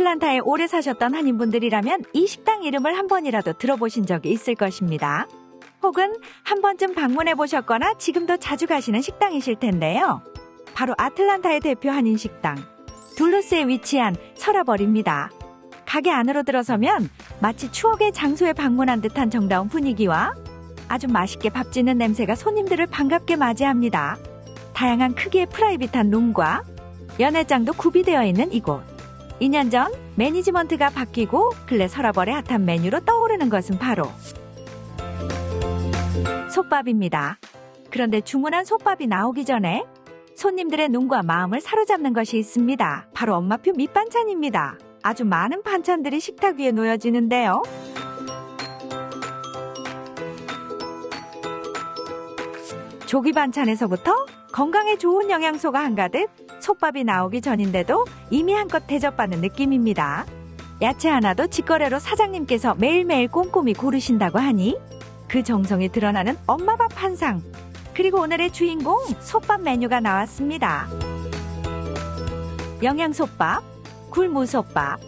아틀란타에 오래 사셨던 한인분들이라면 이 식당 이름을 한 번이라도 들어보신 적이 있을 것입니다. 혹은 한 번쯤 방문해 보셨거나 지금도 자주 가시는 식당이실 텐데요. 바로 아틀란타의 대표 한인 식당, 둘루스에 위치한 서라벌입니다. 가게 안으로 들어서면 마치 추억의 장소에 방문한 듯한 정다운 분위기와 아주 맛있게 밥 짓는 냄새가 손님들을 반갑게 맞이합니다. 다양한 크기의 프라이빗한 룸과 연회장도 구비되어 있는 이곳. 2년 전 매니지먼트가 바뀌고 근래 서라벌의 핫한 메뉴로 떠오르는 것은 바로 솥밥입니다. 그런데 주문한 솥밥이 나오기 전에 손님들의 눈과 마음을 사로잡는 것이 있습니다. 바로 엄마표 밑반찬입니다. 아주 많은 반찬들이 식탁 위에 놓여지는데요. 조기 반찬에서부터 건강에 좋은 영양소가 한가득 솥밥이 나오기 전인데도 이미 한껏 대접받는 느낌입니다. 야채 하나도 직거래로 사장님께서 매일매일 꼼꼼히 고르신다고 하니 그 정성이 드러나는 엄마밥 한 상. 그리고 오늘의 주인공 솥밥 메뉴가 나왔습니다. 영양솥밥, 굴무솥밥,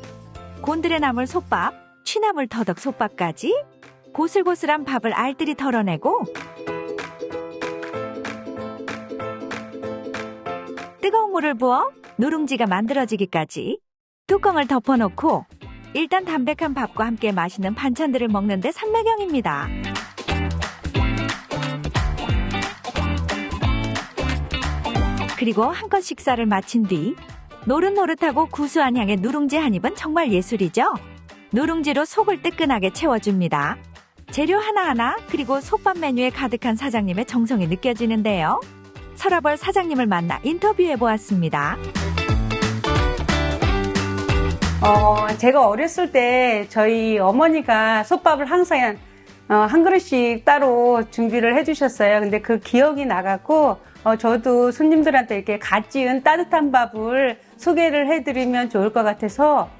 곤드레 나물 솥밥, 취나물 터덕 솥밥까지 고슬고슬한 밥을 알뜰히 덜어내고 뜨거운 물을 부어 누룽지가 만들어지기까지 뚜껑을 덮어놓고 일단 담백한 밥과 함께 맛있는 반찬들을 먹는데 산매경입니다. 그리고 한껏 식사를 마친 뒤 노릇노릇하고 구수한 향의 누룽지 한 입은 정말 예술이죠. 누룽지로 속을 뜨끈하게 채워줍니다. 재료 하나하나 그리고 솥밥 메뉴에 가득한 사장님의 정성이 느껴지는데요. 서라벌 사장님을 만나 인터뷰해 보았습니다. 어, 제가 어렸을 때 저희 어머니가 솥밥을 항상 어, 한 그릇씩 따로 준비를 해주셨어요. 근데 그 기억이 나갖고 어, 저도 손님들한테 이렇게 갓 지은 따뜻한 밥을 소개를 해드리면 좋을 것 같아서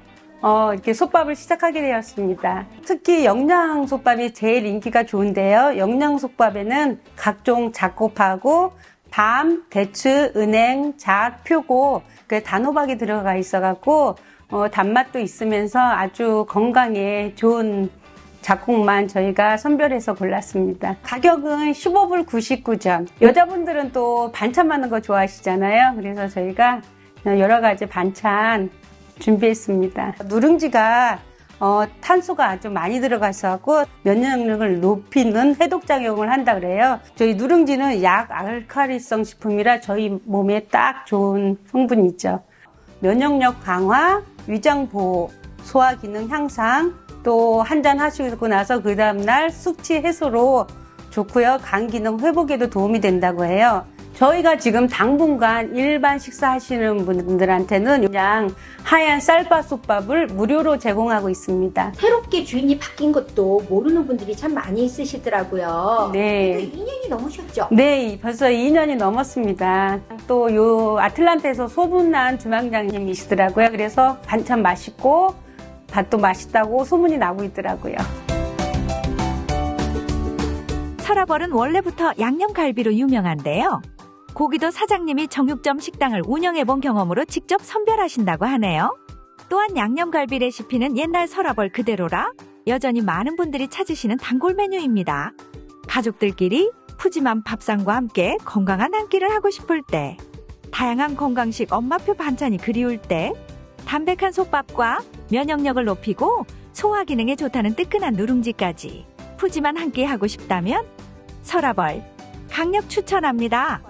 어, 이렇게 솥밥을 시작하게 되었습니다. 특히 영양 솥밥이 제일 인기가 좋은데요. 영양 솥밥에는 각종 잡곡하고 밤, 대추, 은행, 잣, 표고 그 단호박이 들어가 있어갖고 어, 단맛도 있으면서 아주 건강에 좋은 작곡만 저희가 선별해서 골랐습니다. 가격은 15불 99전. 여자분들은 또 반찬 많은 거 좋아하시잖아요. 그래서 저희가 여러 가지 반찬 준비했습니다. 누룽지가 어, 탄소가 아주 많이 들어가서 면역력을 높이는 해독 작용을 한다 그래요. 저희 누룽지는 약 알칼리성 식품이라 저희 몸에 딱 좋은 성분이죠. 면역력 강화, 위장 보호, 소화 기능 향상, 또 한 잔 하시고 나서 그 다음날 숙취 해소로 좋고요. 간 기능 회복에도 도움이 된다고 해요. 저희가 지금 당분간 일반 식사하시는 분들한테는 그냥 하얀 쌀밥솥밥을 무료로 제공하고 있습니다. 새롭게 주인이 바뀐 것도 모르는 분들이 참 많이 있으시더라고요. 네. 근데 2년이 넘으셨죠? 네, 벌써 2년이 넘었습니다. 또 요 아틀란타에서 소문난 주방장님이시더라고요. 그래서 반찬 맛있고 밥도 맛있다고 소문이 나고 있더라고요. 서라벌은 원래부터 양념갈비로 유명한데요. 고기도 사장님이 정육점 식당을 운영해 본 경험으로 직접 선별하신다고 하네요. 또한 양념갈비 레시피는 옛날 서라벌 그대로라 여전히 많은 분들이 찾으시는 단골 메뉴입니다. 가족들끼리 푸짐한 밥상과 함께 건강한 한 끼를 하고 싶을 때, 다양한 건강식 엄마표 반찬이 그리울 때, 담백한 솥밥과 면역력을 높이고 소화 기능에 좋다는 뜨끈한 누룽지까지 푸짐한 한 끼 하고 싶다면 서라벌 강력 추천합니다.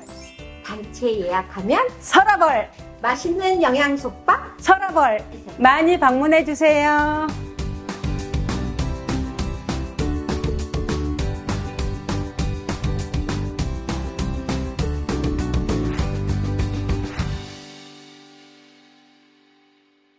단체 예약하면 서라벌, 맛있는 영양솥밥 서라벌. 많이 방문해 주세요.